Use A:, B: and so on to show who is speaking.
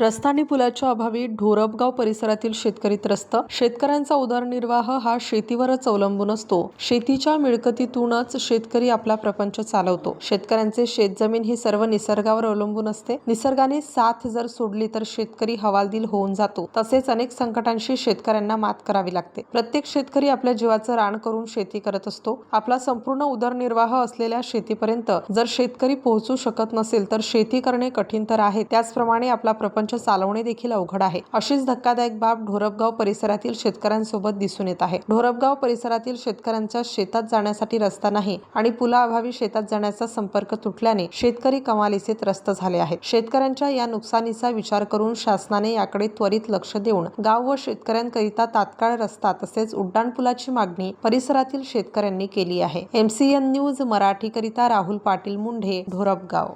A: रस्ता आणि पुलाच्या अभावी ढोरपगाव परिसरातील शेतकरी त्रस्त. शेतकऱ्यांचा उदरनिर्वाह हा शेतीवरच अवलंबून असतो. शेतीच्या मिळकतीतूनच शेतकरी आपला प्रपंच चालवतो. शेतकऱ्यांचे शेतजमीन ही सर्व निसर्गावर अवलंबून असते. निसर्गाने साथ जर सोडली तर शेतकरी हवालदिल होऊन जातो. तसेच अनेक संकटांशी शेतकऱ्यांना मात करावी लागते. प्रत्येक शेतकरी आपल्या जीवाचं रान करून शेती करत असतो. आपला संपूर्ण उदरनिर्वाह असलेल्या शेतीपर्यंत जर शेतकरी पोहोचू शकत नसेल तर शेती करणे कठीण तर आहे. त्याचप्रमाणे आपला प्रपंच चालवणे देखील अवघड आहे. अशीच धक्कादायक बाब ढोरपगाव परिसरातील शेतकऱ्यांसोबत दिसून येत आहे. ढोरपगाव परिसरातील शेतकऱ्यांच्या शेतात जाण्यासाठी रस्ता नाही आणि पुलाअभावी शेतात जाण्याचा संपर्क तुटल्याने शेतकरी कमालीचे त्रस्त झाले आहेत. शेतकऱ्यांच्या या नुकसानीचा विचार करून शासनाने याकडे त्वरित लक्ष देऊन गाव व शेतकऱ्यांकरिता तात्काळ रस्ता तसेच उड्डाणपुलाची मागणी परिसरातील शेतकऱ्यांनी केली आहे. एमसीएन न्यूज मराठीकरिता राहुल पाटील मुंढे ढोरपगाव.